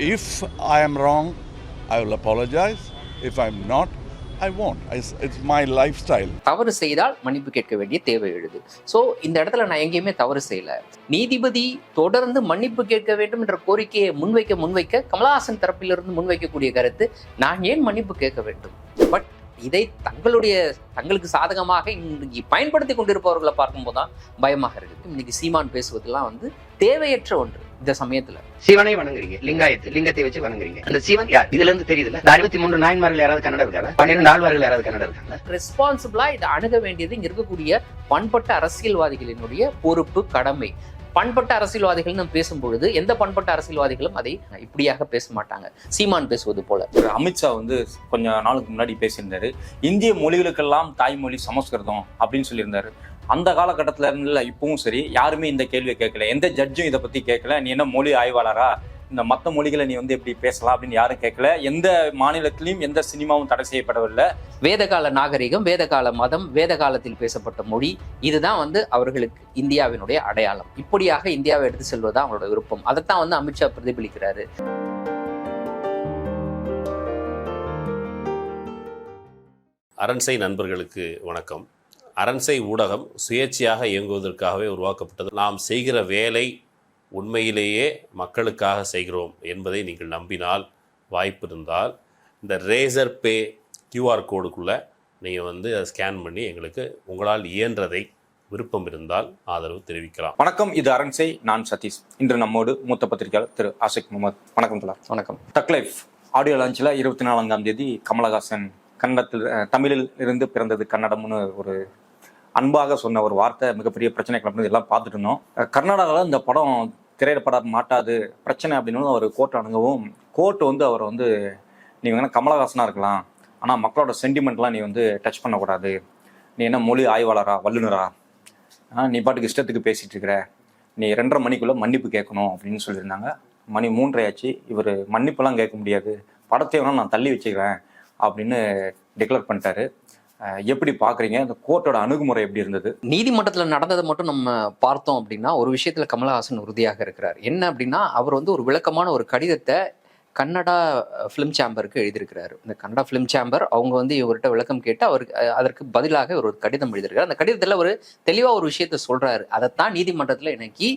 If I am wrong, I will apologize. If I'm not, I won't. It's, it's lifestyle தவறு செய்தால் மன்னிப்பு கேட்க வேண்டிய தேவை எழுது. ஸோ இந்த இடத்துல நான் எங்கேயுமே தவறு செய்யல. நீதிபதி தொடர்ந்து மன்னிப்பு கேட்க வேண்டும் என்ற கோரிக்கையை முன்வைக்க முன்வைக்க கமலஹாசன் தரப்பிலிருந்து முன்வைக்கக்கூடிய கருத்து நான் ஏன் மன்னிப்பு கேட்க வேண்டும்? பட் இதை தங்களுடைய தங்களுக்கு சாதகமாக இன்னைக்கு பயன்படுத்தி கொண்டிருப்பவர்களை பார்க்கும்போது தான் பயமாக இருக்கு இன்னைக்கு சீமான் பேசுவதெல்லாம் வந்து தேவையற்ற ஒன்று. இந்த சமயத்துல. சிவனை வணங்குறீங்க லிங்காயத்து லிங்கத்தை வச்சு வணங்குறீங்க. அந்த சிவன் யார்? இதுல இருந்து தெரியுதுல அறுபத்தி மூன்று நாயன்மார்கள் யாராவது கன்னடம் இருக்காங்க பன்னிரெண்டு ஆழ்வார்கள் யாராவது கன்னடம் இருக்காங்க ரெஸ்பான்சிபிளா இதை அணுக வேண்டியது இங்க இருக்கக்கூடிய பண்பட்ட அரசியல்வாதிகளினுடைய பொறுப்பு கடமை. பண்பட்ட அரசியல்வாதிகள் நம்ம பேசும்பொழுது எந்த பண்பட்ட அரசியல்வாதிகளும் அதை இப்படியாக பேச மாட்டாங்க. சீமான் பேசுவது போல. அமித்ஷா வந்து கொஞ்ச நாளுக்கு முன்னாடி பேசியிருந்தாரு. இந்திய மொழிகளுக்கெல்லாம் தாய்மொழி சமஸ்கிருதம் அப்படின்னு சொல்லியிருந்தாரு. அந்த காலகட்டத்துல இருந்து இப்பவும் சரி யாருமே இந்த கேள்வியை கேட்கல. எந்த ஜட்ஜும் இதை பத்தி கேட்கல. நீ என்ன மொழி ஆய்வாளரா? இந்த மற்ற மொழிகளை நீ வந்து எப்படி பேசலாம் அப்படின்னு யாரும் கேட்கல. எந்த மாநிலத்திலையும் எந்த சினிமாவும் தடை செய்யப்படவில்லை. வேதகால நாகரிகம் வேதகால மதம் வேத காலத்தில் பேசப்பட்ட மொழி இதுதான் வந்து அவர்களுக்கு இந்தியாவினுடைய அடையாளம். இப்படியாக இந்தியாவை எடுத்து செல்வதுதான் அவங்களோட விருப்பம். அதைத்தான் வந்து அமித்ஷா பிரதிபலிக்கிறாரு. அரண்சை நண்பர்களுக்கு வணக்கம். அரண்சை ஊடகம் சுயேட்சையாக இயங்குவதற்காகவே உருவாக்கப்பட்டது. நாம் செய்கிற வேலை உண்மையிலேயே மக்களுக்காக செய்கிறோம் என்பதை நீங்கள் நம்பினால் வாய்ப்பு இருந்தால் இந்த ரேசர் பே கியூஆர் கோடுக்குள்ளே நீங்கள் வந்து அதை ஸ்கேன் பண்ணி எங்களுக்கு உங்களால் இயன்றதை விருப்பம் இருந்தால் ஆதரவு தெரிவிக்கலாம். வணக்கம் இது அரண்சை நான் சதீஷ். இன்று நம்மோடு மூத்த பத்திரிகையாளர் திரு ஆஷிக் முகமது. வணக்கம் தலா வணக்கம். தக் லைஃப் ஆடியோ லான்ச்சில் இருபத்தி நான்காம் தேதி கமலஹாசன் கன்னடத்தில் தமிழில் இருந்து பிறந்தது கன்னடம்னு ஒரு அன்பாக சொன்ன ஒரு வார்த்தை மிகப்பெரிய பிரச்சனை கிளம்புனது எல்லாம் பார்த்துட்டு இருந்தோம். கர்நாடகாவில் இந்த படம் திரையிடப்பட மாட்டாது பிரச்சனை அப்படின்னு அவர் கோர்ட் அணுகவும் கோர்ட் வந்து அவர் வந்து நீ வேணா கமலஹாசனாக இருக்கலாம் ஆனால் மக்களோட சென்டிமெண்ட்லாம் நீ வந்து டச் பண்ணக்கூடாது. நீ என்ன மொழி ஆய்வாளரா வல்லுநரா? நீ பாட்டுக்கு இஷ்டத்துக்கு பேசிகிட்டு இருக்கிற நீ ரெண்டரை மணிக்குள்ளே மன்னிப்பு கேட்கணும் அப்படின்னு சொல்லியிருந்தாங்க. மணி மூன்றரை ஆச்சு இவர் மன்னிப்பெல்லாம் கேட்க முடியாது படத்தை வேணால் நான் தள்ளி வச்சுக்கிறேன் அப்படின்னு டிக்ளேர் பண்ணிட்டாரு. எப்படி பார்க்குறீங்க? இந்த கோர்ட்டோட அணுகுமுறை எப்படி இருந்தது? நீதிமன்றத்துல நடந்ததை மட்டும் நம்ம பார்த்தோம் அப்படின்னா ஒரு விஷயத்துல கமலஹாசன் உறுதியாக இருக்கிறார். என்ன அப்படின்னா அவர் வந்து ஒரு விளக்கமான ஒரு கடிதத்தை கன்னடா ஃபிலிம் சேம்பருக்கு எழுதியிருக்கிறாரு. இந்த கன்னடா ஃபிலிம் சேம்பர் அவங்க வந்து இவர்கிட்ட விளக்கம் கேட்டு அவருக்கு அதற்கு பதிலாக இவர் ஒரு கடிதம் எழுதியிருக்காரு அந்த கடிதத்தில் ஒரு தெளிவாக ஒரு விஷயத்த சொல்றாரு. அதைத்தான் நீதிமன்றத்தில் இன்னைக்கு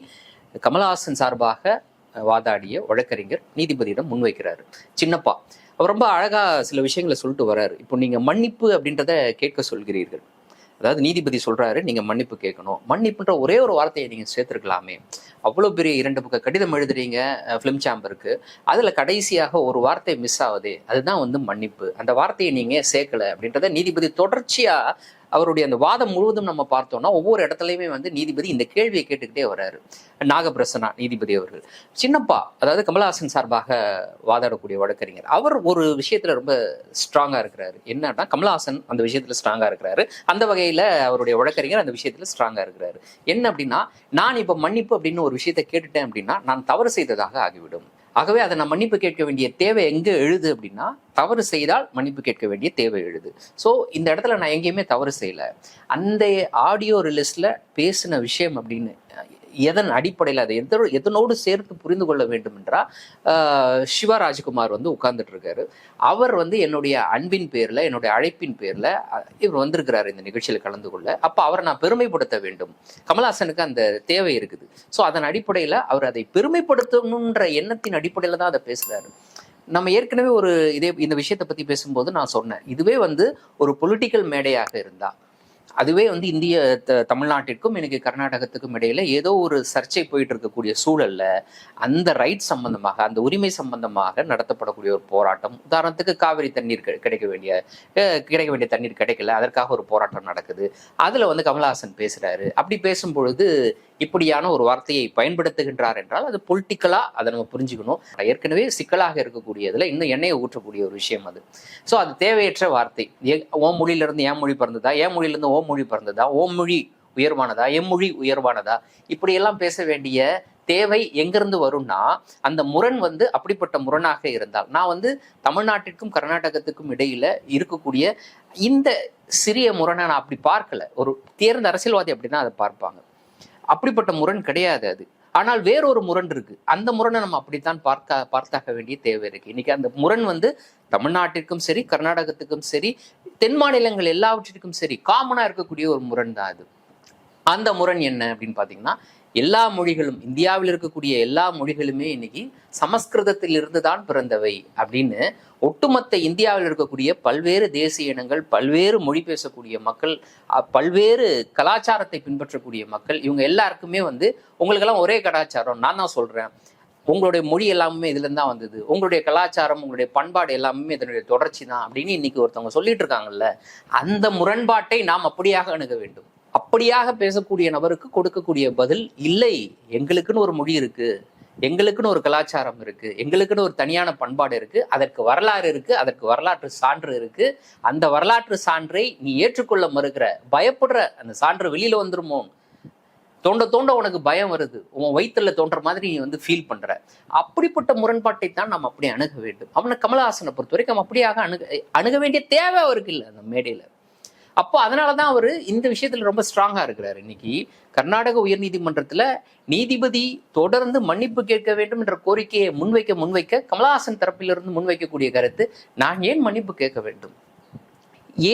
கமலஹாசன் சார்பாக வாதாடிய வழக்கறிஞர் நீதிபதியிடம் முன்வைக்கிறாரு. சின்னப்பா அவர் ரொம்ப அழகா சில விஷயங்களை சொல்லிட்டு வர்றார். இப்போ நீங்க மன்னிப்பு அப்படின்றத கேட்க சொல்கிறீர்கள். அதாவது நீதிபதி சொல்றாரு நீங்க மன்னிப்பு கேட்கணும். மன்னிப்புன்ற ஒரே ஒரு வார்த்தையை நீங்க சேர்த்துருக்கலாமே. அவ்வளோ பெரிய இரண்டு பக்க கடிதம் எழுதுறீங்க ஃபிலிம் சாம்பருக்கு அதுல கடைசியாக ஒரு வார்த்தை மிஸ் ஆகுது. அதுதான் வந்து மன்னிப்பு. அந்த வார்த்தையை நீங்க சேர்க்கல அப்படின்றத நீதிபதி தொடர்ச்சியா அவருடைய அந்த வாதம் முழுவதும் நம்ம பார்த்தோம்னா ஒவ்வொரு இடத்துலையுமே வந்து நீதிபதி இந்த கேள்வியை கேட்டுக்கிட்டே வர்றாரு. நாகபிரசனா நீதிபதி அவர்கள். சின்னப்பா அதாவது கமலஹாசன் சார்பாக வாதாடக்கூடிய வழக்கறிஞர் அவர் ஒரு விஷயத்துல ரொம்ப ஸ்ட்ராங்கா இருக்கிறாரு. என்னன்னா கமலஹாசன் அந்த விஷயத்துல ஸ்ட்ராங்கா இருக்கிறாரு. அந்த வகையில அவருடைய வழக்கறிஞர் அந்த விஷயத்துல ஸ்ட்ராங்கா இருக்கிறாரு. என்ன அப்படின்னா நான் இப்ப மன்னிப்பு அப்படின்னு ஒரு விஷயத்தை கேட்டுட்டேன் அப்படின்னா நான் தவறு செய்ததாக ஆகிவிடும். ஆகவே அதை நான் மன்னிப்பு கேட்க வேண்டிய தேவை எங்க எழுது அப்படின்னா தவறு செய்தால் மன்னிப்பு கேட்க வேண்டிய தேவை எழுது. ஸோ இந்த இடத்துல நான் எங்கேயுமே தவறு செய்யல. அந்த ஆடியோ ரிலீஸ்ல பேசின விஷயம் அப்படின்னு எதன் அடிப்படையில் அதை எத எதனோடு சேர்த்து புரிந்து கொள்ள வேண்டும் என்றால் ஆஹ், சிவா ராஜ்குமார் வந்து உட்கார்ந்துட்டு இருக்காரு அவர் வந்து என்னுடைய அன்பின் பேரில் என்னுடைய அழைப்பின் பேரில் இவர் வந்திருக்கிறார் இந்த நிகழ்ச்சியில் கலந்து கொள்ள. அப்போ அவரை நான் பெருமைப்படுத்த வேண்டும். கமல்ஹாசனுக்கு அந்த தேவை இருக்குது. ஸோ அதன் அடிப்படையில் அவர் அதை பெருமைப்படுத்தணுன்ற எண்ணத்தின் அடிப்படையில் தான் அதை பேசுகிறாரு நம்ம ஏற்கனவே ஒரு இதே இந்த விஷயத்தை பற்றி பேசும்போது நான் சொன்னேன். இதுவே வந்து ஒரு பொலிட்டிக்கல் மேடையாக இருந்தால் அதுவே வந்து இந்திய த- தமிழ்நாட்டிற்கும் எனக்கு கர்நாடகத்துக்கும் இடையில ஏதோ ஒரு சர்ச்சை போயிட்டு இருக்கக்கூடிய சூழல்ல அந்த ரைட் சம்பந்தமாக அந்த உரிமை சம்பந்தமாக நடத்தப்படக்கூடிய ஒரு போராட்டம். உதாரணத்துக்கு காவிரி தண்ணீர் கிடைக்க வேண்டிய கிடைக்க வேண்டிய தண்ணீர் கிடைக்கல அதற்காக ஒரு போராட்டம் நடக்குது. அதுல வந்து கமல்ஹாசன் பேசுறாரு. அப்படி பேசும் பொழுது இப்படியான ஒரு வார்த்தையை பயன்படுத்துகின்றார் என்றால் அது பொலிட்டிக்கலா அதை நம்ம புரிஞ்சுக்கணும். ஏற்கனவே சிக்கலாக இருக்கக்கூடியதுல இன்னும் எண்ணெயை ஊற்றக்கூடிய ஒரு விஷயம் அது. ஸோ அது தேவையற்ற வார்த்தை. ஏ- ஓம் மொழியிலிருந்து ஏன் மொழி பிறந்ததா? ஏன் மொழியில இருந்து ஓம் மொழி பிறந்ததா? ஓம் மொழி உயர்வானதா? எம்மொழி உயர்வானதா? இப்படியெல்லாம் பேச வேண்டிய தேவை எங்கிருந்து வரும்னா அந்த முரண் வந்து அப்படிப்பட்ட முரணாக இருந்தால். நான் வந்து தமிழ்நாட்டிற்கும் கர்நாடகத்துக்கும் இடையில இருக்கக்கூடிய இந்த சிறிய முரணை நான் அப்படி பார்க்கல. ஒரு தேர்ந்த அரசியல்வாதி அப்படின்னா அதை பார்ப்பாங்க. அப்படிப்பட்ட முரண் கிடையாது அது. ஆனால் வேறொரு முரண் இருக்கு. அந்த முரணை நம்ம அப்படித்தான் பார்க்க பார்த்தாக வேண்டிய தேவை இருக்கு. இன்னைக்கு அந்த முரண் வந்து தமிழ்நாட்டிற்கும் சரி கர்நாடகத்துக்கும் சரி தென் மாநிலங்கள் எல்லாவற்றிற்கும் சரி காமனா இருக்கக்கூடிய ஒரு முரண் தான் அது. அந்த முரண் என்ன அப்படின்னு பாத்தீங்கன்னா எல்லா மொழிகளும் இந்தியாவில் இருக்கக்கூடிய எல்லா மொழிகளுமே இன்னைக்கு சமஸ்கிருதத்தில் இருந்து தான் பிறந்தவை அப்படின்னு ஒட்டுமொத்த இந்தியாவில் இருக்கக்கூடிய பல்வேறு தேசிய இனங்கள் பல்வேறு மொழி பேசக்கூடிய மக்கள் பல்வேறு கலாச்சாரத்தை பின்பற்றக்கூடிய மக்கள் இவங்க எல்லாருக்குமே வந்து உங்களுக்கெல்லாம் ஒரே கலாச்சாரம். நான் தான் சொல்றேன். உங்களுடைய மொழி எல்லாமே இதுலேருந்து தான் வந்தது. உங்களுடைய கலாச்சாரம் உங்களுடைய பண்பாடு எல்லாமே இதனுடைய தொடர்ச்சி தான் அப்படின்னு இன்னைக்கு ஒருத்தவங்க சொல்லிட்டு இருக்காங்கல்ல அந்த முரண்பாட்டை நாம் அப்படியாக அணுக வேண்டும். அப்படியாக பேசக்கூடிய நபருக்கு கொடுக்கக்கூடிய பதில் இல்லை எங்களுக்குன்னு ஒரு மொழி இருக்கு எங்களுக்குன்னு ஒரு கலாச்சாரம் இருக்கு எங்களுக்குன்னு ஒரு தனியான பண்பாடு இருக்கு அதற்கு வரலாறு இருக்கு அதற்கு வரலாற்று சான்று இருக்கு அந்த வரலாற்று சான்றை நீ ஏற்றுக்கொள்ள மறுக்கிற பயப்படுற அந்த சான்று வெளியில வந்துருமோ? தோண்ட தோண்ட உனக்கு பயம் வருது. உன் வயிற்றுல தோன்ற மாதிரி நீ வந்து ஃபீல் பண்ற. அப்படிப்பட்ட முரண்பாட்டை தான் நாம் அப்படி அணுக வேண்டும். அவனை கமலஹாசனை பொறுத்த வரைக்கும் அப்படியாக அணுக அணுக வேண்டிய தேவை அவருக்கு இல்லை அந்த மேடையில. அப்போ அதனால தான் அவர் இந்த விஷயத்துல ரொம்ப ஸ்ட்ராங்கா இருக்கிறாரு. இன்னைக்கு கர்நாடக உயர்நீதிமன்றத்தில் நீதிபதி தொடர்ந்து மன்னிப்பு கேட்க வேண்டும் என்ற கோரிக்கையை முன்வைக்க முன்வைக்க கமலஹாசன் தரப்பிலிருந்து முன்வைக்கக்கூடிய கருத்து நான் ஏன் மன்னிப்பு கேட்க வேண்டும்?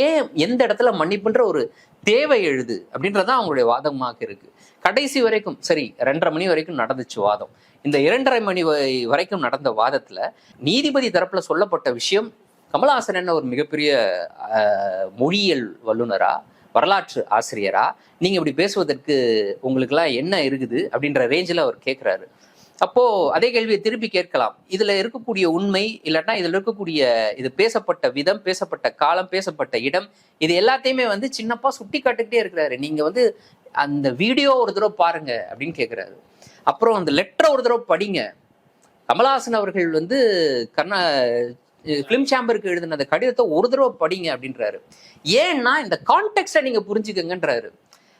ஏன் எந்த இடத்துல மன்னிப்புன்ற ஒரு தேவை எழுது அப்படின்றதான் அவங்களுடைய வாதமாக இருக்கு. கடைசி வரைக்கும் சரி ரெண்டரை மணி வரைக்கும் நடந்துச்சு வாதம். இந்த இரண்டரை மணி வரைக்கும் நடந்த வாதத்துல நீதிபதி தரப்புல சொல்லப்பட்ட விஷயம் கமலஹாசன் என்ன ஒரு மிகப்பெரிய மொழியியல் வல்லுனரா வரலாற்று ஆசிரியரா? நீங்க இப்படி பேசுவதற்கு உங்களுக்குலாம் என்ன இருக்குது? அப்படின்ற ரேஞ்சில் அவர் கேட்குறாரு அப்போ அதே கேள்வியை திருப்பி கேட்கலாம். இதுல இருக்கக்கூடிய உண்மை இல்லைன்னா இதுல இருக்கக்கூடிய இது பேசப்பட்ட விதம் பேசப்பட்ட காலம் பேசப்பட்ட இடம் இது எல்லாத்தையுமே வந்து சின்னப்பா சுட்டி காட்டுக்கிட்டே இருக்கிறாரு. நீங்க வந்து அந்த வீடியோ ஒரு தடவை பாருங்க அப்படின்னு கேட்கிறாரு அப்புறம் அந்த லெட்டரை ஒரு தடவை படிங்க. கமலஹாசன் அவர்கள் வந்து கர்நா ஃபிலிம் சேம்பருக்கு எழுதின அந்த கடிதத்தை ஒரு தடவை படிங்க அப்படின்றாரு. ஏன்னா இந்த கான்டெக்ட்டை நீங்க புரிஞ்சுக்கங்கன்றாரு.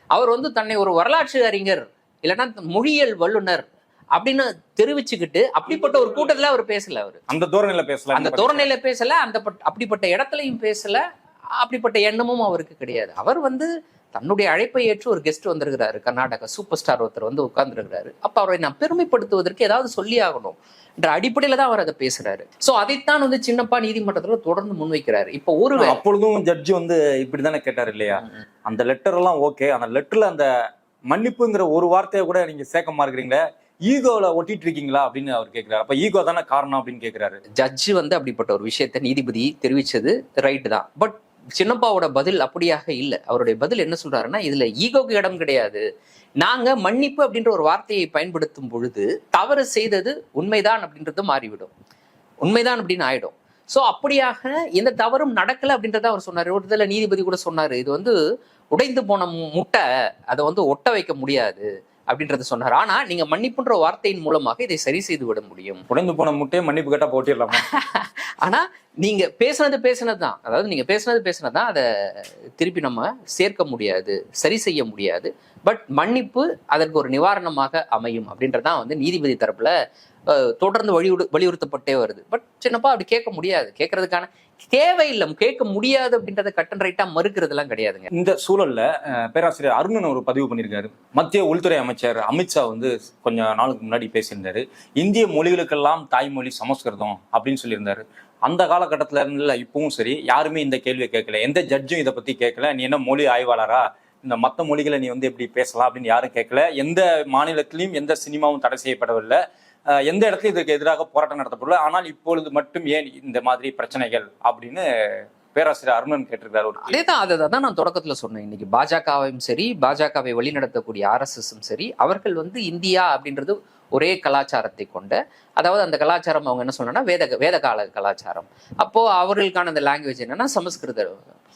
அவர் வந்து தன்னை ஒரு வரலாற்று அறிஞர் இல்லைன்னா மொழியியல் வல்லுனர் அப்படின்னு தெரிவிச்சுக்கிட்டு அப்படிப்பட்ட ஒரு கூட்டத்துல அவர் பேசல அவர். அந்த தோரணையில பேசல அந்த தோரணையில பேசல அந்த பட்- அப்படிப்பட்ட இடத்துலயும் பேசல அப்படிப்பட்ட எண்ணமும் அவருக்கு கிடையாது. அவர் வந்து தன்னுடைய அழைப்பை ஏற்று ஒரு கெஸ்ட் வந்திருக்கிறாரு. கர்நாடகா சூப்பர் ஸ்டார் ஒருத்தர் வந்து உட்கார்ந்துருக்கிறாரு. அப்ப அவரை நான் பெருமைப்படுத்துவதற்கு ஏதாவது சொல்லி ஆகணும் என்ற அடிப்படையில தான் அவர் அதை பேசுறாரு. சோ அதைத்தான் வந்து சின்னப்பா நீதிமன்றத்துல தொடர்ந்து முன்வைக்கிறாரு. இப்ப ஒரு அப்பொழுதும் ஜட்ஜி வந்து இப்படிதானே கேட்டார் இல்லையா? அந்த லெட்டர் எல்லாம் ஓகே அந்த லெட்டர்ல அந்த மன்னிப்புங்கிற ஒரு வார்த்தையை கூட நீங்க சேர்க்க மாறுக்கிறீங்களே? ஈகோல ஒட்டிட்டு இருக்கீங்களா அப்படின்னு அவர் கேட்கிறாரு அப்ப ஈகோ தானே காரணம் அப்படின்னு கேட்கிறாரு ஜட்ஜு வந்து அப்படிப்பட்ட ஒரு விஷயத்தை நீதிபதி தெரிவிச்சது ரைட்டு தான். பட் சின்னப்பாவோட பதில் அப்படியாக இல்லை. அவருடைய பதில் என்ன சொல்றாருன்னா இதுல ஈகோக்கு இடம் கிடையாது. நாங்க மன்னிப்பு அப்படின்ற ஒரு வார்த்தையை பயன்படுத்தும் பொழுது தவறு செய்தது உண்மைதான் அப்படின்றது மாறிவிடும். உண்மைதான் அப்படின்னு ஆயிடும். சோ அப்படியாக எந்த தவறும் நடக்கல அப்படின்றத அவர் சொன்னாரு. ஒரு இதில் நீதிபதி கூட சொன்னாரு இது வந்து உடைந்து போன முட்டை அதை வந்து ஒட்ட வைக்க முடியாது அப்படின்றத சொன்னார். ஆனா நீங்க மன்னிப்புன்ற வார்த்தையின் மூலமாக இதை சரி செய்து விட முடியும். உடைந்து போன முட்டையை மன்னிப்பு கேட்டா போட்டிடலாமா? ஆனா நீங்க பேசுனது பேசுனது தான் அதாவது நீங்க பேசுனது பேசுனது தான் அதை திருப்பி நம்ம சேர்க்க முடியாது சரி செய்ய முடியாது. பட் மன்னிப்பு அதற்கு ஒரு நிவாரணமாக அமையும் அப்படின்றதான் வந்து நீதிபதி தரப்புல தொடர்ந்து வலியுறு வலியுறுத்தப்பட்டே வருது. பட் சின்னப்பா அப்படி கேட்க முடியாது. கேட்கறதுக்கான தேவையில்லை. கேட்க முடியாது அப்படின்றத கட்டன் ரைட்டா மறுக்கிறதுலாம் கிடையாதுங்க. இந்த சூழல்ல பேராசிரியர் அருணன் ஒரு பதிவு பண்ணியிருக்காரு. மத்திய உள்துறை அமைச்சர் அமித்ஷா வந்து கொஞ்சம் நாளுக்கு முன்னாடி பேசியிருந்தாரு. இந்திய மொழிகளுக்கெல்லாம் தாய்மொழி சமஸ்கிருதம் அப்படின்னு சொல்லியிருந்தாரு. அந்த காலகட்டத்தில் இருந்து இப்பவும் சரி. யாருமே இந்த கேள்வியை கேட்கல. எந்த ஜட்ஜும் இதை பற்றி கேட்கல. நீ என்ன மொழி ஆய்வாளரா? இந்த மற்ற மொழிகளை நீ வந்து எப்படி பேசலாம் அப்படின்னு யாரும் கேட்கல. எந்த மாநிலத்திலையும் எந்த சினிமாவும் தடை செய்யப்படவில்லை. எந்த இடத்துலையும் இதுக்கு எதிராக போராட்டம் நடத்தப்படல ஆனால் இப்பொழுது மட்டும் ஏன் இந்த மாதிரி பிரச்சனைகள் அப்படின்னு பேராசிரியர் அருணன் கேட்டிருக்காரு ஒரு அதே தான் அதை தான் நான் தொடக்கத்தில் சொன்னேன். இன்னைக்கு பாஜகவையும் சரி பாஜகவை வழிநடத்தக்கூடிய ஆர்எஸ்எஸும் சரி அவர்கள் வந்து இந்தியா அப்படின்றது ஒரே கலாச்சாரத்தை கொண்ட அதாவது அந்த கலாச்சாரம் அவங்க என்ன சொல்லணும்னா வேத வேதகால கலாச்சாரம். அப்போது அவர்களுக்கான அந்த லாங்குவேஜ் என்னன்னா சமஸ்கிருத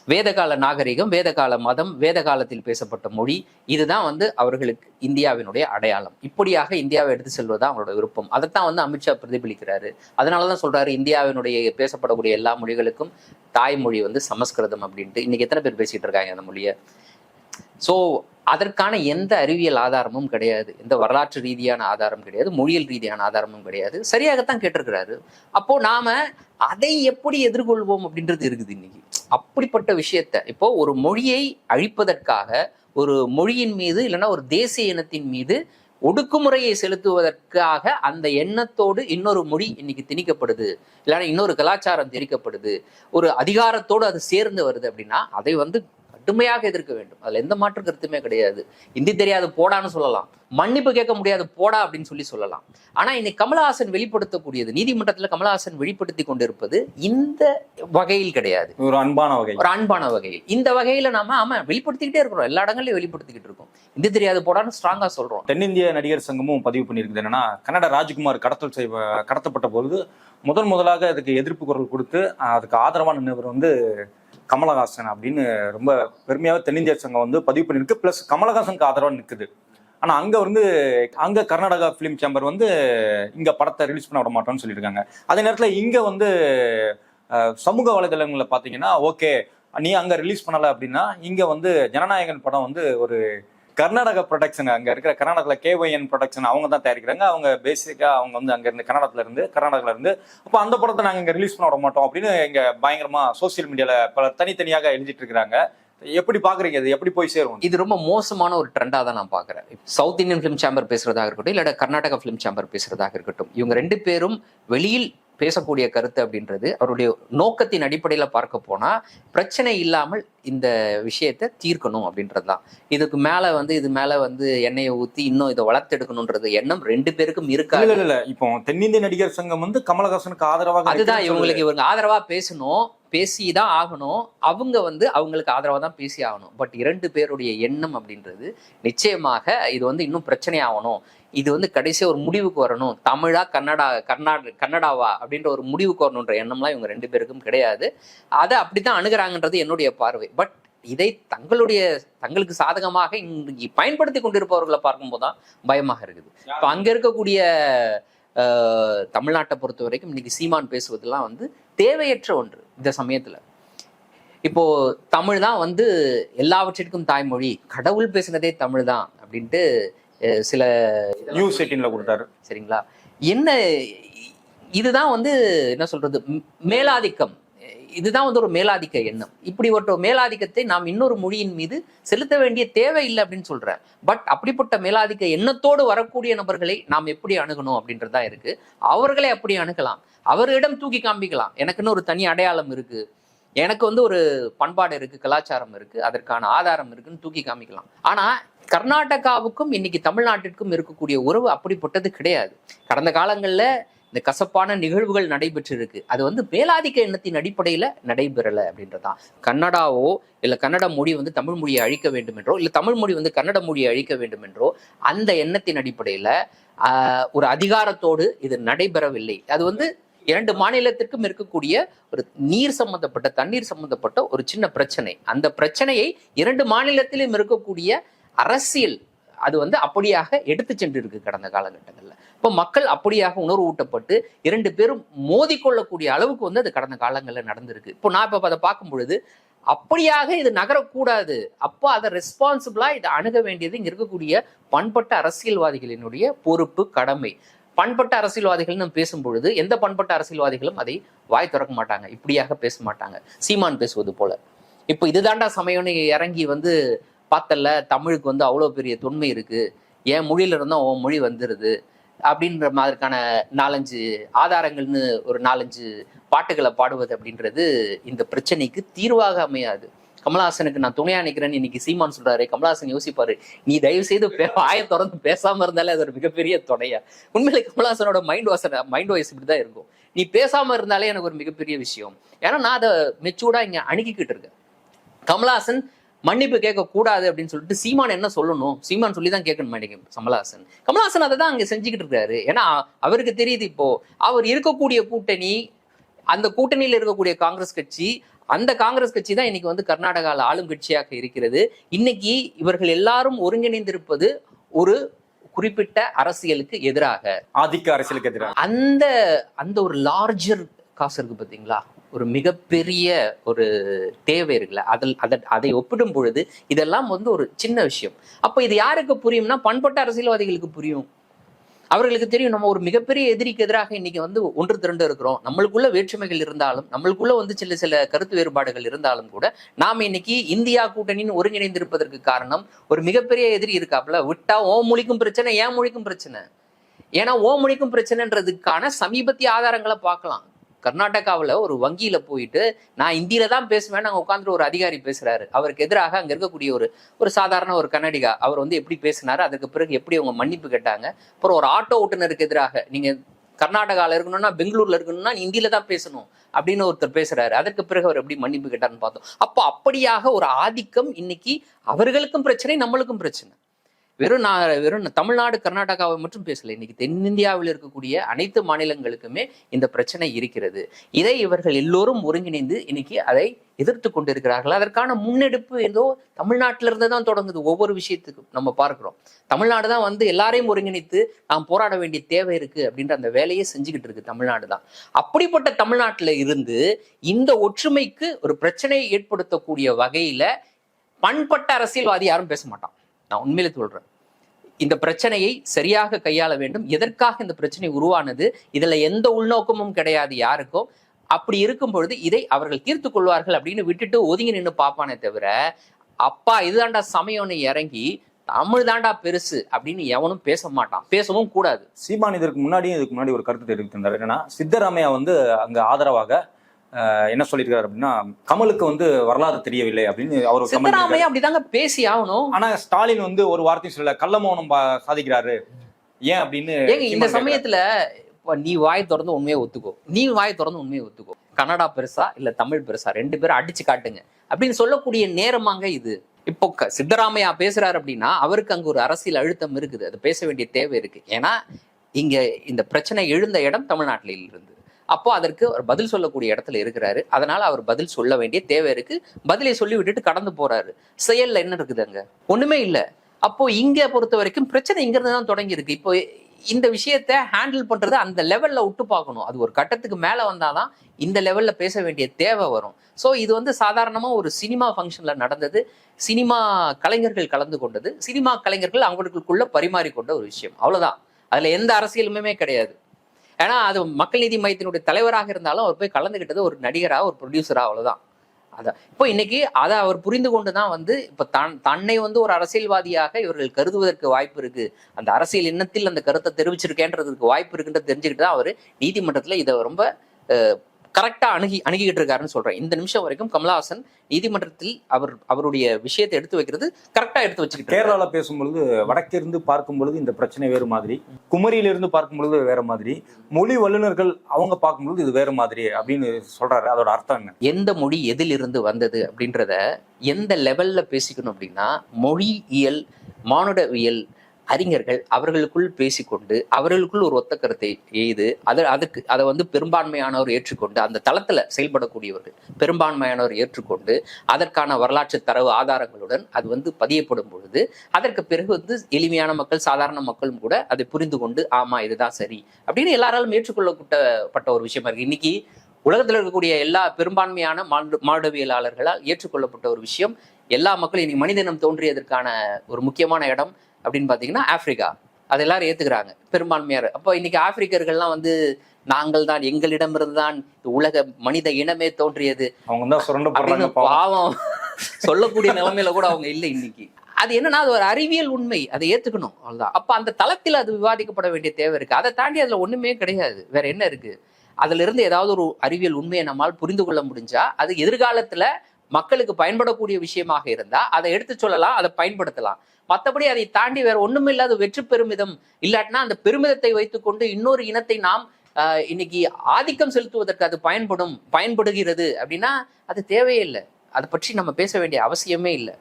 வேதகால நாகரிகம் வேதகால மதம் வேதகாலத்தில் பேசப்பட்ட மொழி இதுதான் வந்து அவர்களுக்கு இந்தியாவினுடைய அடையாளம். இப்படியாக இந்தியாவை எடுத்து செல்வதுதான் அவங்களோட விருப்பம். அதைத்தான் வந்து அமித்ஷா பிரதிபலிக்கிறாரு. அதனால தான் சொல்றாரு இந்தியாவினுடைய பேசப்படக்கூடிய எல்லா மொழிகளுக்கும் தாய்மொழி வந்து சமஸ்கிருதம் அப்படின்ட்டு. இன்னைக்கு எத்தனை பேர் பேசிட்டு இருக்காங்க அந்த மொழியை? ஸோ அதற்கான எந்த அறிவியல் ஆதாரமும் கிடையாது. எந்த வரலாற்று ரீதியான ஆதாரம் கிடையாது. மொழியியல் ரீதியான ஆதாரமும் கிடையாது. சரியாகத்தான் கேட்டிருக்கிறாரு. அப்போ நாம அதை எப்படி எதிர்கொள்வோம் அப்படின்றது இருக்குது இன்னைக்கு. அப்படிப்பட்ட விஷயத்த இப்போ ஒரு மொழியை அழிப்பதற்காக ஒரு மொழியின் மீது இல்லைன்னா ஒரு தேசிய இனத்தின் மீது ஒடுக்குமுறையை செலுத்துவதற்காக அந்த எண்ணத்தோடு இன்னொரு மொழி இன்னைக்கு திணிக்கப்படுது. இல்லைன்னா இன்னொரு கலாச்சாரம் திணிக்கப்படுது. ஒரு அதிகாரத்தோடு அது சேர்ந்து வருது அப்படின்னா அதை வந்து கடுமையாக எதிர்க்க வேண்டும். அதுல எந்த மாற்று கருத்துமே கிடையாது. இந்தி தெரியாது போடான்னு சொல்லலாம். மன்னிப்பு கேட்க முடியாது போடா அப்படின்னு சொல்லி சொல்லலாம். ஆனா இன்னைக்கு கமலஹாசன் வெளிப்படுத்தக்கூடியது நீதிமன்றத்துல கமலஹாசன் வெளிப்படுத்தி கொண்டிருப்பது இந்த வகையில் கிடையாது. ஒரு அன்பான வகை ஒரு அன்பான வகையில். இந்த வகையில நாம ஆமா வெளிப்படுத்திக்கிட்டே இருக்கிறோம். எல்லா இடங்களையும் வெளிப்படுத்திக்கிட்டு இருக்கோம். இந்தி தெரியாது போடான்னு ஸ்ட்ராங்கா சொல்றோம். தென்னிந்திய நடிகர் சங்கமும் பதிவு பண்ணியிருக்குது என்னன்னா கன்னட ராஜ்குமார் கடத்தல் செய்வ கடத்தப்பட்ட பொழுது முதன் முதலாக அதுக்கு எதிர்ப்பு குரல் கொடுத்து அதுக்கு ஆதரவான நின்றவர் வந்து கமலஹாசன் அப்படின்னு ரொம்ப பெருமையாக தென்னிந்திய சங்கம் வந்து பதிவு பண்ணியிருக்கு. ப்ளஸ் கமலஹாசனுக்கு ஆதரவாக நிற்குது ஆனால் அங்கே வந்து அங்கே கர்நாடகா ஃபிலிம் சேம்பர் வந்து இங்கே படத்தை ரிலீஸ் பண்ண விட மாட்டோம்னு சொல்லியிருக்காங்க. அதே நேரத்தில் இங்கே வந்து சமூக வலைதளங்களில் பார்த்தீங்கன்னா ஓகே நீ அங்கே ரிலீஸ் பண்ணலை அப்படின்னா இங்கே வந்து ஜனநாயகன் படம் வந்து ஒரு கர்நாடகா ப்ரொடக்ஷன் அங்க இருக்கிற கர்நாடகால கேஒய்என் ப்ரொடக்ஷன் அவங்க தான் தயாரிக்கிறாங்க. அவங்க பேசிக்கா அவங்க வந்து அங்க இருந்து கர்நாடகத்துல இருந்து கர்நாடகால இருந்து. அப்போ அந்த படத்தை நாங்க இங்க ரிலீஸ் பண்ண விட மாட்டோம் அப்படின்னு இங்க பயங்கரமா சோசியல் மீடியால பல தனித்தனியாக எழுதிட்டு இருக்கிறாங்க. எப்படி பாக்குறீங்க இது? எப்படி போய் சேரும்? இது ரொம்ப மோசமான ஒரு ட்ரெண்டா தான் நான் பாக்குறேன். சவுத் இந்தியன் ஃபிலிம் சேம்பர் பேசுறதாக இருக்கட்டும் இல்ல கர்நாடகா ஃபிலிம் சேம்பர் பேசுறதாக இருக்கட்டும் இவங்க ரெண்டு பேரும் வெளியில் பேசக்கூடிய கருத்து அப்படின்றது அவருடைய நோக்கத்தின் அடிப்படையில பார்க்க போனா பிரச்சனை இல்லாமல் இந்த விஷயத்தை தீர்க்கணும் அப்படின்றது தான் இதுக்கு மேல வந்து இது மேல வந்து எண்ணெயை ஊத்தி இன்னும் இதை வளர்த்தெடுக்கணுன்றது எண்ணம் ரெண்டு பேருக்கும் இருக்காது. இல்ல இல்ல இப்போ தென்னிந்திய நடிகர் சங்கம் வந்து கமலஹாசனுக்கு ஆதரவாக அதுதான் இவங்களுக்கு இவங்க ஆதரவா பேசணும் பேசி தான் ஆகணும். அவங்க வந்து அவங்களுக்கு ஆதரவா தான் பேசி ஆகணும். பட் இரண்டு பேருடைய எண்ணம் அப்படின்றது நிச்சயமாக இது வந்து இன்னும் பிரச்சனை ஆகணும் இது வந்து கடைசியாக ஒரு முடிவுக்கு வரணும். தமிழா கன்னடா கர்நாட கன்னடாவா அப்படின்ற ஒரு முடிவுக்கு வரணுன்ற எண்ணம்லாம் இவங்க ரெண்டு பேருக்கும் கிடையாது. அதை அப்படித்தான் அணுகிறாங்கன்றது என்னுடைய பார்வை. பட் இதை தங்களுடைய தங்களுக்கு சாதகமாக இன்றைக்கு பயன்படுத்தி கொண்டிருப்பவர்களை பார்க்கும்போது தான் பயமாக இருக்குது. இப்போ அங்க இருக்கக்கூடிய தமிழ்நாட்டை பொறுத்த வரைக்கும் இன்னைக்கு சீமான் பேசுவதெல்லாம் வந்து தேவையற்ற ஒன்று இந்த சமயத்துல. இப்போ தமிழ் தான் வந்து எல்லாவற்றிற்கும் தாய்மொழி. கடவுள் பேசுனதே தமிழ் தான் அப்படின்ட்டு சில நியூஸ் எயிட்டீன்ல கொடுத்தாரு. சரிங்களா? என்ன இதுதான் வந்து என்ன சொல்றது மேலாதிக்கம். இதுதான் வந்து ஒரு மேலாதிக்க எண்ணம். இப்படி ஒரு மேலாதிக்கத்தை நாம் இன்னொரு மொழியின் மீது செலுத்த வேண்டிய தேவை இல்லை அப்படின்னு சொல்றேன். பட் அப்படிப்பட்ட மேலாதிக்க எண்ணத்தோடு வரக்கூடிய நபர்களை நாம் எப்படி அணுகணும் அப்படின்றதா இருக்கு. அவர்களை அப்படி அணுகலாம். அவரிடம் தூக்கி காண்பிக்கலாம். எனக்குன்னு ஒரு தனி அடையாளம் இருக்கு. எனக்கு வந்து ஒரு பண்பாடு இருக்கு கலாச்சாரம் இருக்கு அதற்கான ஆதாரம் இருக்குன்னு தூக்கி காமிக்கலாம். ஆனா கர்நாடகாவுக்கும் இன்னைக்கு தமிழ்நாட்டிற்கும் இருக்கக்கூடிய உறவு அப்படிப்பட்டது கிடையாது. கடந்த காலங்களில் இந்த கசப்பான நிகழ்வுகள் நடைபெற்றிருக்கு. அது வந்து மேலாதிக்க எண்ணத்தின் அடிப்படையில் நடைபெறலை அப்படின்றதான். கன்னடாவோ இல்லை கன்னட மொழி வந்து தமிழ் மொழியை அழிக்க வேண்டும் என்றோ இல்லை தமிழ் மொழி வந்து கன்னட மொழியை அழிக்க வேண்டும் என்றோ அந்த எண்ணத்தின் அடிப்படையில் ஒரு அதிகாரத்தோடு இது நடைபெறவில்லை. அது வந்து இரண்டு மாநிலத்திற்கும் இருக்கக்கூடிய ஒரு நீர் சம்பந்தப்பட்ட தண்ணீர் சம்பந்தப்பட்ட ஒரு சின்ன பிரச்சனை. அந்த பிரச்சனையை இரண்டு மாநிலத்திலும் இருக்கக்கூடிய அரசியல் அது வந்து அப்படியாக எடுத்து சென்று இருக்கு கடந்த காலகட்டங்களில். இப்போ மக்கள் அப்படியாக உணர்வு ஊட்டப்பட்டு இரண்டு பேரும் மோதிக்கொள்ளக்கூடிய அளவுக்கு வந்து அது கடந்த காலங்களில் நடந்திருக்கு. இப்போ நான் இப்போ அதை பார்க்கும் பொழுது அப்படியாக இது நகரக்கூடாது. அப்போ அதை ரெஸ்பான்சிபிளா இதை அணுக வேண்டியது இங்க இருக்கக்கூடிய பண்பட்ட அரசியல்வாதிகளினுடைய பொறுப்பு கடமை. பண்பட்ட அரசியல்வாதிகள் நம்ம பேசும் பொழுது எந்த பண்பட்ட அரசியல்வாதிகளும் அதை வாய் திறக்க மாட்டாங்க. இப்படியாக பேச மாட்டாங்க. சீமான் பேசுவது போல. இப்போ இதுதாண்டா சமயம்னு இறங்கி வந்து பார்த்தல தமிழுக்கு வந்து அவ்வளோ பெரிய தொன்மை இருக்கு. என் மொழியில இருந்தா உன் மொழி வந்துருது. அப்படின்ற மாதிரிக்கான நாலஞ்சு ஆதாரங்கள்னு ஒரு நாலஞ்சு பாட்டுகளை பாடுவது அப்படின்றது இந்த பிரச்சனைக்கு தீர்வாக அமையாது. கமலஹாசனுக்கு நான் துணையா நிக்கிறேன்னு இன்னைக்கு சீமான் சொல்றாரு. கமலஹாசன் யோசிப்பாரு நீ தயவு செய்து வாய திறந்து பேசாம இருந்தாலே அது ஒரு மிகப்பெரிய துணையா உண்மையிலே கமலஹாசனோட மைண்ட் வாச மைண்ட் வாய்ஸ் இப்படிதான் இருக்கும். நீ பேசாம இருந்தாலே எனக்கு ஒரு மிகப்பெரிய விஷயம். ஏன்னா நான் அதை மெச்சூர்டா இங்க அணுகிக்கிட்டு இருக்கேன். கமலஹாசன் மன்னிப்பு கேட்க கூடாது அப்படின்னு சொல்லிட்டு சீமான் என்ன சொல்லணும்? சீமான் சொல்லி தான் கேட்கணும் நினைக்கிறேன் கமலஹாசன். கமலஹாசன் அதை தான் அங்க செஞ்சுக்கிட்டு இருக்காரு. ஏன்னா அவருக்கு தெரியுது இப்போ அவர் இருக்கக்கூடிய கூட்டணி அந்த கூட்டணியில் இருக்கக்கூடிய காங்கிரஸ் கட்சி அந்த காங்கிரஸ் கட்சி தான் இன்னைக்கு வந்து கர்நாடகாவில் ஆளும் கட்சியாக இருக்கிறது. இன்னைக்கு இவர்கள் எல்லாரும் ஒருங்கிணைந்திருப்பது ஒரு குறிப்பிட்ட அரசியலுக்கு எதிராக. ஆதிக்க அரசியலுக்கு எதிராக. அந்த அந்த ஒரு லார்ஜர் காசு இருக்கு பாத்தீங்களா? ஒரு மிகப்பெரிய ஒரு தேவை இருக்குல்ல. அதில் அதை அதை ஒப்பிடும் பொழுது இதெல்லாம் வந்து ஒரு சின்ன விஷயம். அப்ப இது யாருக்கு புரியும்னா பண்பட்ட அரசியல்வாதிகளுக்கு புரியும். அவர்களுக்கு தெரியும் நம்ம ஒரு மிகப்பெரிய எதிரிக்கு எதிராக இன்னைக்கு வந்து ஒன்று திரண்டு இருக்கிறோம். நம்மளுக்குள்ள வேற்றுமைகள் இருந்தாலும் நம்மளுக்குள்ள வந்து சில சில கருத்து வேறுபாடுகள் இருந்தாலும் கூட நாம இன்னைக்கு இந்தியா கூட்டணின்னு ஒருங்கிணைந்திருப்பதற்கு காரணம் ஒரு மிகப்பெரிய எதிரி இருக்காப்புல விட்டா ஓ மொழிக்கும் பிரச்சனை ஏன் மொழிக்கும் பிரச்சனை. ஏன்னா ஓ மொழிக்கும் பிரச்சனைன்றதுக்கான சமீபத்திய ஆதாரங்களை பார்க்கலாம். கர்நாடகாவில் ஒரு வங்கியில் போயிட்டு நான் இந்தியில தான் பேசுவேன் அங்கே உட்காந்துட்டு ஒரு அதிகாரி பேசுகிறாரு அவருக்கு எதிராக அங்கே இருக்கக்கூடிய ஒரு ஒரு சாதாரண ஒரு கன்னடிகா அவர் வந்து எப்படி பேசினாரு அதுக்கு பிறகு எப்படி அவங்க மன்னிப்பு கேட்டாங்க அப்புறம் ஒரு ஆட்டோ ஓட்டுநருக்கு எதிராக நீங்கள் கர்நாடகாவில் இருக்கணும்னா பெங்களூர்ல இருக்கணும்னா நீ இந்தியில தான் பேசணும் அப்படின்னு ஒருத்தர் பேசுறாரு. அதற்கு பிறகு அவர் எப்படி மன்னிப்பு கேட்டார்னு பார்த்தோம். அப்போ அப்படியாக ஒரு ஆதிக்கம் இன்னைக்கு அவர்களுக்கும் பிரச்சனை நம்மளுக்கும் பிரச்சனை. வெறும் நான் வெறும் தமிழ்நாடு கர்நாடகாவை மட்டும் பேசல. இன்னைக்கு தென்னிந்தியாவில் இருக்கக்கூடிய அனைத்து மாநிலங்களுக்குமே இந்த பிரச்சனை இருக்கிறது. இதை இவர்கள் எல்லோரும் ஒருங்கிணைந்து இன்னைக்கு அதை எதிர்த்து கொண்டிருக்கிறார்கள். அதற்கான முன்னெடுப்பு ஏதோ தமிழ்நாட்டில இருந்து தான் தொடங்குது. ஒவ்வொரு விஷயத்துக்கும் நம்ம பார்க்கிறோம். தமிழ்நாடு தான் வந்து எல்லாரையும் ஒருங்கிணைத்து நாம் போராட வேண்டிய தேவை இருக்கு அப்படின்ற அந்த வேலையை செஞ்சுக்கிட்டு இருக்கு தமிழ்நாடு தான். அப்படிப்பட்ட தமிழ்நாட்டில் இருந்து இந்த ஒற்றுமைக்கு ஒரு பிரச்சனையை ஏற்படுத்தக்கூடிய வகையில பண்பட்ட அரசியல்வாதி யாரும் பேச மாட்டான். நான் உண்மையில சொல்றேன். இந்த பிரச்சனையை சரியாக கையாள வேண்டும். எதற்காக இந்த பிரச்சனை உருவானது? இதுல எந்த உள்நோக்கமும் கிடையாது யாருக்கும் அப்படி இருக்கும் பொழுது இதை அவர்கள் தீர்த்து கொள்வார்கள் அப்படின்னு விட்டுட்டு ஒதுங்கி நின்று பார்ப்பானே தவிர அப்பா இதுதாண்டா சமயம்னு இறங்கி தமிழ் தாண்டா பெருசு அப்படின்னு எவனும் பேச மாட்டான். பேசவும் கூடாது. சீமான் இதற்கு முன்னாடியும் இதுக்கு முன்னாடி ஒரு கருத்து தெரிவித்திருந்தார். என்னன்னா சித்தராமையா வந்து அங்க ஆதரவாக என்ன சொல்லியிருக்காரு அப்படின்னா கமலுக்கு வந்து வரலாறு தெரியவில்லை அப்படின்னு அவர். சித்தராமையா அப்படிதாங்க பேசி ஆகணும். ஆனா ஸ்டாலின் வந்து ஒரு வார்த்தையும் சொல்லல கள்ள மௌனம் சாதிக்கிறாரு. ஏன் அப்படின்னு இந்த. சமயத்துல நீ வாய் திறந்து உண்மையை ஒத்துக்கோ. நீ வாய் திறந்து உண்மையை ஒத்துக்கோ. கன்னடா பெருசா இல்ல தமிழ் பெருசா ரெண்டு பேரும் அடிச்சு காட்டுங்க. அப்படின்னு சொல்லக்கூடிய நேரமாங்க இது. இப்போ சித்தராமையா பேசுறாரு அப்படின்னா அவருக்கு அங்க ஒரு அரசியல் அழுத்தம் இருக்குது. அது பேச வேண்டிய தேவை இருக்கு. ஏன்னா இங்க இந்த பிரச்சனை எழுந்த இடம் தமிழ்நாட்டில் இருந்து. அப்போ அதற்கு அவர் பதில் சொல்லக்கூடிய இடத்துல இருக்கிறாரு. அதனால அவர் பதில் சொல்ல வேண்டிய தேவை இருக்கு. பதிலை சொல்லி விட்டுட்டு கடந்து போறாரு. செயல்ல என்ன இருக்குது அங்க? ஒண்ணுமே இல்ல. அப்போ இங்க பொறுத்த வரைக்கும் பிரச்சனை இங்க இருந்து தான் தொடங்கி இருக்கு. இப்போ இந்த விஷயத்த ஹேண்டில் பண்றது அந்த லெவல்ல விட்டு பார்க்கணும். அது ஒரு கட்டத்துக்கு மேல வந்தாதான் இந்த லெவல்ல பேச வேண்டிய தேவை வரும். ஸோ இது வந்து சாதாரணமா ஒரு சினிமா ஃபங்க்ஷன்ல நடந்தது. சினிமா கலைஞர்கள் கலந்து கொண்டது. சினிமா கலைஞர்கள் அவங்களுக்குள்ள பரிமாறிக்கொண்ட ஒரு விஷயம். அவ்வளவுதான். அதுல எந்த அரசியலுமே கிடையாது. ஏன்னா அது மக்கள் நீதி மையத்தினுடைய தலைவராக இருந்தாலும் அவர் போய் கலந்துக்கிட்டது ஒரு நடிகரா ஒரு ப்ரொடியூசரா அவ்வளவுதான். அதான் இப்போ இன்னைக்கு அதை அவர் புரிந்து கொண்டு தான் வந்து இப்போ தன் தன்னை வந்து ஒரு அரசியல்வாதியாக இவர்கள் கருதுவதற்கு வாய்ப்பு இருக்கு. அந்த அரசியல் எண்ணத்தில் அந்த கருத்தை தெரிவிச்சிருக்கேன்றதுக்கு வாய்ப்பு இருக்குன்றது தெரிஞ்சுக்கிட்டு தான் அவர் நீதிமன்றத்தில் இதை ரொம்ப கரெக்டா அணுகி அணுகிக்கிட்டு இருக்காருன்னு சொல்றேன். இந்த நிமிஷம் வரைக்கும் கமலஹாசன் நீதிமன்றத்தில் அவர் அவருடைய விஷயத்தை எடுத்து வைக்கிறது கரெக்டா எடுத்து வச்சுக்கிட்டு. கேரளால பேசும்பொழுது வடக்கிருந்து பார்க்கும் பொழுது இந்த பிரச்சனை வேறு மாதிரி குமரியிலிருந்து பார்க்கும் பொழுது வேற மாதிரி மொழி வல்லுநர்கள் அவங்க பார்க்கும்பொழுது இது வேற மாதிரி அப்படின்னு சொல்றாரு. அதோட அர்த்தம் என்ன? எந்த மொழி எதிலிருந்து வந்தது அப்படின்றத எந்த லெவல்ல பேசிக்கணும் அப்படின்னா மொழியியல் மானுடவியல் அறிஞர்கள் அவர்களுக்குள் பேசிக்கொண்டு அவர்களுக்குள் ஒரு ஒத்த கருத்தை எய்து அது அதுக்கு அதை வந்து பெரும்பான்மையானவர் ஏற்றுக்கொண்டு அந்த தளத்தில் செயல்படக்கூடியவர்கள் பெரும்பான்மையானவர் ஏற்றுக்கொண்டு அதற்கான வரலாற்று தரவு ஆதாரங்களுடன் அது வந்து பதியப்படும் பொழுது அதற்கு பிறகு வந்து எளிமையான மக்கள் சாதாரண மக்களும் கூட அதை புரிந்து கொண்டு ஆமா இதுதான் சரி அப்படின்னு எல்லாராலும் ஏற்றுக்கொள்ளப்பட்ட ஒரு விஷயமா இருக்கு. இன்னைக்கு உலகத்தில் இருக்கக்கூடிய எல்லா பெரும்பான்மையான மாடு மாடவியலாளர்களால் ஏற்றுக்கொள்ளப்பட்ட ஒரு விஷயம் எல்லா மக்களும் இன்னைக்கு மனிதனம் தோன்றியதற்கான ஒரு முக்கியமான இடம் அப்படின்னு பார்த்தீங்கன்னா ஆப்பிரிக்கா. அது எல்லாரும் ஏத்துக்கிறாங்க. பெரும்பான்மையார். அப்போ இன்னைக்கு ஆப்பிரிக்கர்கள்லாம் வந்து நாங்கள் தான் எங்களிடமிருந்து தான் உலக மனித இனமே தோன்றியது. அவங்க தான் சுரண்ட. பாவம் சொல்லக்கூடிய நிலைமையில கூட அவங்க இல்லை இன்னைக்கு. அது என்னன்னா அது ஒரு அறிவியல் உண்மை. அதை ஏத்துக்கணும். அவ்வளவுதான். அப்ப அந்த தளத்தில் அது விவாதிக்கப்பட வேண்டிய தேவை இருக்கு. அதை தாண்டி அதுல ஒண்ணுமே கிடையாது. வேற என்ன இருக்கு? அதுல இருந்து ஏதாவது ஒரு அறிவியல் உண்மையை நம்மால் புரிந்து கொள்ள முடிஞ்சா அது எதிர்காலத்துல மக்களுக்கு பயன்படக்கூடிய விஷயமாக இருந்தா அதை எடுத்து சொல்லலாம் அதை பயன்படுத்தலாம். மற்றபடி அதை தாண்டி வேற ஒண்ணுமே இல்லாத வெற்றி பெருமிதம் இல்லாட்டினா அந்த பெருமிதத்தை வைத்துக்கொண்டு இன்னொரு இனத்தை நாம் இன்னைக்கு ஆதிக்கம் செலுத்துவதற்கு அது பயன்படும் பயன்படுகிறது அப்படின்னா அது தேவையே இல்லை. அதை பற்றி நம்ம பேச வேண்டிய அவசியமே இல்லை.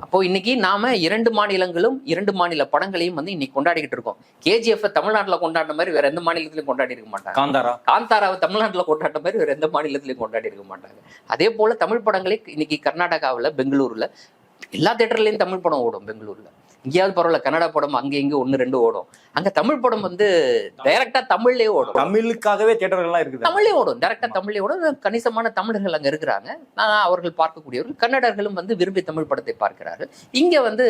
அப்போ இன்னைக்கு நாம இரண்டு மாநிலங்களும் இரண்டு மாநில படங்களையும் வந்து இன்னைக்கு கொண்டாடிக்கிட்டு இருக்கோம். கேஜிஎஃப் தமிழ்நாட்டுல கொண்டாடின மாதிரி வேற எந்த மாநிலத்திலையும் கொண்டாடி இருக்க மாட்டாங்க. காந்தாரா? காந்தாராவை தமிழ்நாட்டுல கொண்டாடின மாதிரி வேற எந்த மாநிலத்திலையும் கொண்டாடி இருக்க மாட்டாங்க. அதே போல தமிழ் படங்களே இன்னைக்கு கர்நாடகாவுல பெங்களூர்ல எல்லா தேட்டர்லயும் தமிழ் படம் ஓடும் பெங்களூர்ல. எங்கேயாவது பரவாயில்ல கன்னடா படம் அங்க இங்க ஒன்னு ரெண்டு ஓடும். அங்க தமிழ் படம் வந்து டைரக்டா தமிழ்லயே ஓடும். தமிழுக்காகவே தியேட்டர்கள்லாம் இருக்குது. தமிழே ஓடும் டைரக்டா தமிழே ஓடும். கணிசமான தமிழர்கள் அங்க இருக்கிறாங்க. ஆனா அவர்கள் பார்க்கக்கூடியவர்கள் கன்னடர்களும் வந்து விரும்பி தமிழ் படத்தை பார்க்கிறார்கள். இங்க வந்து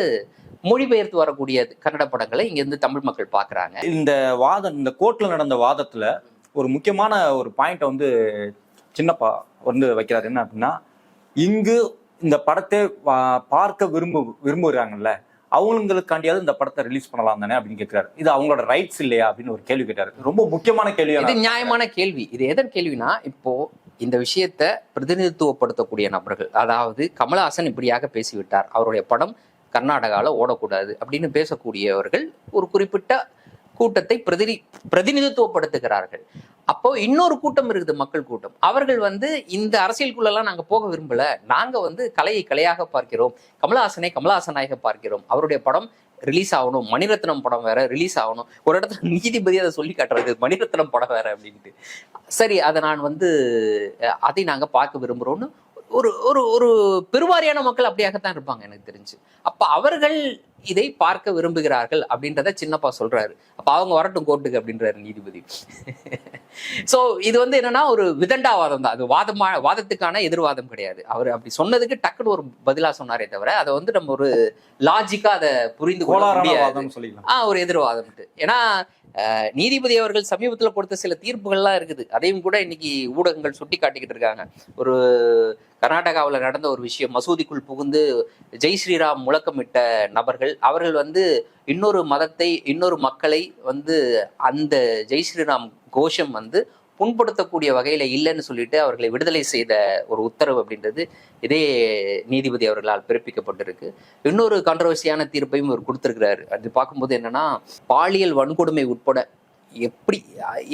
மொழிபெயர்த்து வரக்கூடிய கன்னட படங்களை இங்க இருந்து தமிழ் மக்கள் பாக்குறாங்க இந்த வாதம் இந்த கோர்ட்ல நடந்த வாதத்துல ஒரு முக்கியமான ஒரு பாயிண்ட்டை வந்து சின்னப்பா வந்து வைக்கிறாரு. என்ன அப்படின்னா இங்கு இந்த படத்தை பார்க்க விரும்பு விரும்புகிறாங்கல்ல அவங்களுக்காண்டியாவது இந்த படத்தை ரிலீஸ் பண்ணலாம் தானே அப்படின்னு கேட்கிறாரு இது அவங்களோட ரைட்ஸ் இல்லையா அப்படின்னு ஒரு கேள்வி கேட்டாரு. ரொம்ப முக்கியமான இது நியாயமான கேள்வி. இது எதன் கேள்வினா இப்போ இந்த விஷயத்தை பிரதிநிதித்துவப்படுத்தக்கூடிய நபர்கள் அதாவது கமலஹாசன் இப்படியாக பேசிவிட்டார். அவருடைய படம் கர்நாடகாவில் ஓடக்கூடாது அப்படின்னு பேசக்கூடியவர்கள் ஒரு குறிப்பிட்ட கூட்டத்தை பிரதி பிரதிநிதித்துவப்படுத்துகிறார்கள். அப்போ இன்னொரு கூட்டம் இருக்குது மக்கள் கூட்டம். அவர்கள் வந்து இந்த அரசியலுக்குள்ளெல்லாம் நாங்கள் போக விரும்பல. நாங்கள் வந்து கலையை கலையாக பார்க்கிறோம். கமலஹாசனை கமலஹாசனாக பார்க்கிறோம். அவருடைய படம் ரிலீஸ் ஆகணும். மணிரத்னம் படம் வேற ரிலீஸ் ஆகணும். ஒரு இடத்துல நீதிபதி அதை சொல்லி காட்டுறது மணிரத்னம் படம் வேற அப்படின்ட்டு. சரி அதை நான் வந்து அதை நாங்கள் பார்க்க விரும்புறோம்னு ஒரு ஒரு ஒரு பெருவாரியான மக்கள் அப்படியாகத்தான் இருப்பாங்க எனக்கு தெரிஞ்சு. அப்போ அவர்கள் இதை பார்க்க விரும்புகிறார்கள் அப்படின்றத சின்னப்பா சொல்றாரு. அப்ப அவங்க வரட்டும் கோர்ட்டுக்கு அப்படின்றாரு நீதிபதி. சோ இது வந்து என்னன்னா ஒரு விதண்டாவாதம் தான். அது வாதமா வாதத்துக்கான எதிர்வாதம் கிடையாது. அவர் அப்படி சொன்னதுக்கு டக்குன்னு ஒரு பதிலா சொன்னாரே தவிர அதை வந்து நம்ம ஒரு லாஜிக்கா அதை புரிந்து கொள்ள முடியாது. வாதம் சொல்லிக்கலாம் ஆ ஒரு எதிர்வாதம்ட்டு ஏன்னா நீதிபதி அவர்கள் சமீபத்தில் கொடுத்த சில தீர்ப்புகள்லாம் இருக்குது. அதையும் கூட இன்னைக்கு ஊடகங்கள் சுட்டி காட்டிக்கிட்டு இருக்காங்க. ஒரு கர்நாடகாவில் நடந்த ஒரு விஷயம் மசூதிக்குள் புகுந்து ஜெய் ஸ்ரீராம் முழக்கமிட்ட நபர்கள் அவர்கள் வந்து இன்னொரு மதத்தை இன்னொரு மக்களை வந்து அந்த ஜெய் ஸ்ரீராம் கோஷம் வந்து புண்படுத்தக்கூடிய வகையில இல்லைன்னு சொல்லிட்டு அவர்களை விடுதலை செய்த ஒரு உத்தரவு அப்படின்றது இதே நீதிபதி அவர்களால் பிறப்பிக்கப்பட்டிருக்கு. இன்னொரு கான்ட்ரவர்சியான தீர்ப்பையும் அவர் கொடுத்திருக்கிறாரு. அது பார்க்கும்போது என்னன்னா பாலியல் வன்கொடுமை உட்பட எப்படி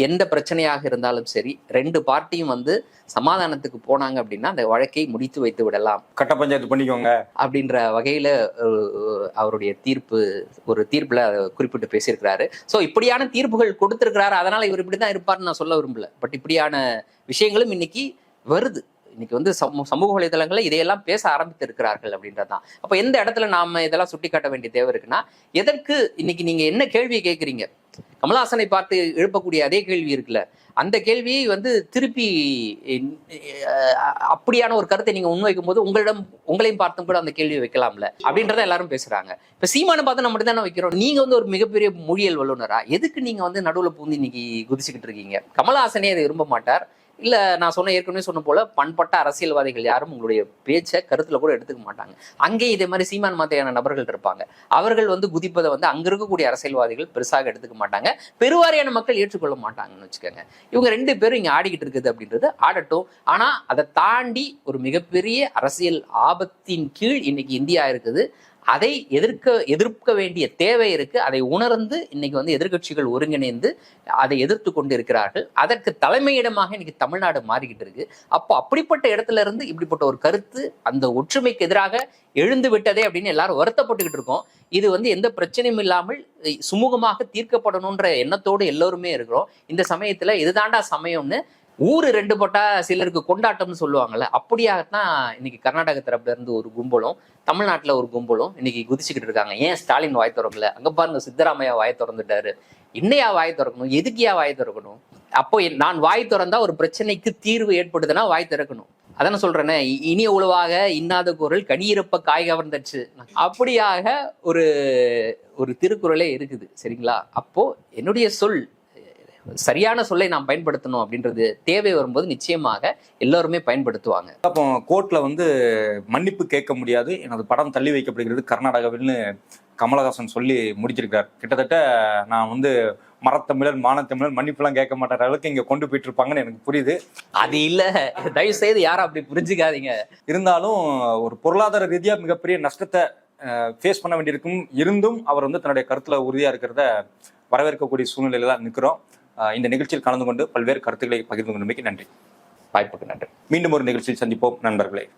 எந்த பிரச்சனையாக இருந்தாலும் சரி ரெண்டு பார்ட்டியும் வந்து சமாதானத்துக்கு போனாங்க அப்படின்னா அந்த வழக்கை முடித்து வைத்து விடலாம். கட்ட பஞ்சாயத்து பண்ணிக்கோங்க. அப்படின்ற வகையில அவருடைய தீர்ப்பு ஒரு தீர்ப்புல குறிப்பிட்டு பேசியிருக்கிறாரு. ஸோ இப்படியான தீர்ப்புகள் கொடுத்திருக்கிறாரு. அதனால இவர் இப்படிதான் இருப்பார்னு நான் சொல்ல விரும்பல. பட் இப்படியான விஷயங்களும் இன்னைக்கு வருது. இன்னைக்கு வந்து சமூ- சமூக வலைதளங்கள்ல இதையெல்லாம் பேச ஆரம்பித்து இருக்கிறார்கள் அப்படின்றதுதான். அப்ப எந்த இடத்துல நாம இதெல்லாம் சுட்டி காட்ட வேண்டிய தேவை இருக்குன்னா எதற்கு இன்னைக்கு நீங்க என்ன கேள்வியை கேட்குறீங்க? கமலாசனை பார்த்து எழுப்பக்கூடிய அதே கேள்வி இருக்குல்ல. அந்த கேள்வியை வந்து திருப்பி அப்படியான ஒரு கருத்தை நீங்க முன்வைக்கும் போது உங்களிடம் உங்களையும் பார்த்தும் கூட அந்த கேள்வியை வைக்கலாம்ல. அப்படின்றத எல்லாரும் பேசுறாங்க. இப்ப சீமானை பார்த்து நம்ம தானே வைக்கிறோம். நீங்க வந்து ஒரு மிகப்பெரிய மொழியியல் வல்லுனரா? எதுக்கு நீங்க வந்து நடுவுல பூந்து இன்னைக்கு குதிச்சுக்கிட்டு இருக்கீங்க? கமலஹாசனே அதை விரும்ப மாட்டார். இல்ல நான் சொன்ன ஏற்கனவே சொன்ன போல பண்பட்ட அரசியல்வாதிகள் யாரும் உங்களுடைய பேச்சை கருத்துல கூட எடுத்துக்க மாட்டாங்க. அங்கே இதே மாதிரி சீமான் மாதிரியான நபர்கள் இருப்பாங்க. அவர்கள் வந்து குதிப்பதை வந்து அங்க இருக்கக்கூடிய அரசியல்வாதிகள் பெருசாக எடுத்துக்க மாட்டாங்க. பெருவாரியான மக்கள் ஏற்றுக்கொள்ள மாட்டாங்கன்னு வச்சுக்கோங்க. இவங்க ரெண்டு பேரும் இங்க ஆடிக்கிட்டு இருக்குது அப்படின்றது ஆடட்டும். ஆனா அதை தாண்டி ஒரு மிகப்பெரிய அரசியல் ஆபத்தின் கீழ் இன்னைக்கு இந்தியா இருக்குது. அதை எதிர்க்க எதிர்க்க வேண்டிய தேவை இருக்கு. அதை உணர்ந்து இன்னைக்கு வந்து எதிர்க்கட்சிகள் ஒருங்கிணைந்து அதை எதிர்த்து கொண்டு இருக்கிறார்கள் அதற்கு தலைமையிடமாக இன்னைக்கு தமிழ்நாடு மாறிக்கிட்டு இருக்கு. அப்போ அப்படிப்பட்ட இடத்துல இருந்து இப்படிப்பட்ட ஒரு கருத்து அந்த ஒற்றுமைக்கு எதிராக எழுந்து விட்டதே அப்படின்னு எல்லாரும் வருத்தப்பட்டுக்கிட்டு இருக்கோம். இது வந்து எந்த பிரச்சனையும் இல்லாமல் சுமூகமாக தீர்க்கப்படணுன்ற எண்ணத்தோடு எல்லோருமே இருக்கிறோம். இந்த சமயத்துல இதுதாண்டா சமயம்னு ஊரு ரெண்டு போட்டா சிலருக்கு கொண்டாட்டம்னு சொல்லுவாங்கல்ல அப்படியாகத்தான் இன்னைக்கு கர்நாடக தரப்புல இருந்து ஒரு கும்பலும் தமிழ்நாட்டுல ஒரு கும்பலும் இன்னைக்கு குதிச்சுக்கிட்டு இருக்காங்க. ஏன் ஸ்டாலின் வாய் திறக்கல? அங்க பாருங்க சித்தராமையா வாய் திறந்துட்டாரு. இன்னையா வாய் திறக்கணும்? எதுக்கியா வாய் திறக்கணும்? அப்போ என்- நான் வாய் திறந்தா ஒரு பிரச்சனைக்கு தீர்வு ஏற்படுதுன்னா வாய் திறக்கணும். அதான சொல்றேனே இனிய உழுவாக இன்னாத குரல் கனியிறப்ப காய் கவர்ந்தச்சு அப்படியாக ஒரு ஒரு திருக்குறளே இருக்குது. சரிங்களா? அப்போ என்னுடைய சொல் சரியான சொல்லை நாம் பயன்படுத்தணும் அப்படின்றது தேவை வரும்போது நிச்சயமாக எல்லோருமே பயன்படுத்துவாங்க. அப்போ கோர்ட்ல வந்து மன்னிப்பு கேட்க முடியாது. எனது படம் தள்ளி வைக்கப்படுகிறது கர்நாடகாவில்னு கமலஹாசன் சொல்லி முடிச்சிருக்கார் கிட்டத்தட்ட நான் வந்து மரத்தமிழர் மானத்தமிழர் மன்னிப்புலாம் கேட்க மாட்டார் அளவுக்கு இங்க கொண்டு போயிட்டு இருப்பாங்கன்னு எனக்கு புரியுது. அது இல்ல. தயவு செய்து யாரும் அப்படி புரிஞ்சுக்காதீங்க. இருந்தாலும் ஒரு பொருளாதார ரீதியா மிகப்பெரிய நஷ்டத்தை ஃபேஸ் பண்ண வேண்டியிருக்கும். இருந்தும் அவர் வந்து தன்னுடைய கருத்துல உறுதியா இருக்கிறத வரவேற்கக்கூடிய சூழ்நிலையில தான் நிற்கிறோம் இந்த நிகழ்ச்சியில் கலந்து கொண்டு பல்வேறு கருத்துக்களை பகிர்ந்து கொண்டமைக்கு நன்றி. வாய்ப்புக்கு நன்றி. மீண்டும் ஒரு நிகழ்ச்சியில் சந்திப்போம் நண்பர்களே.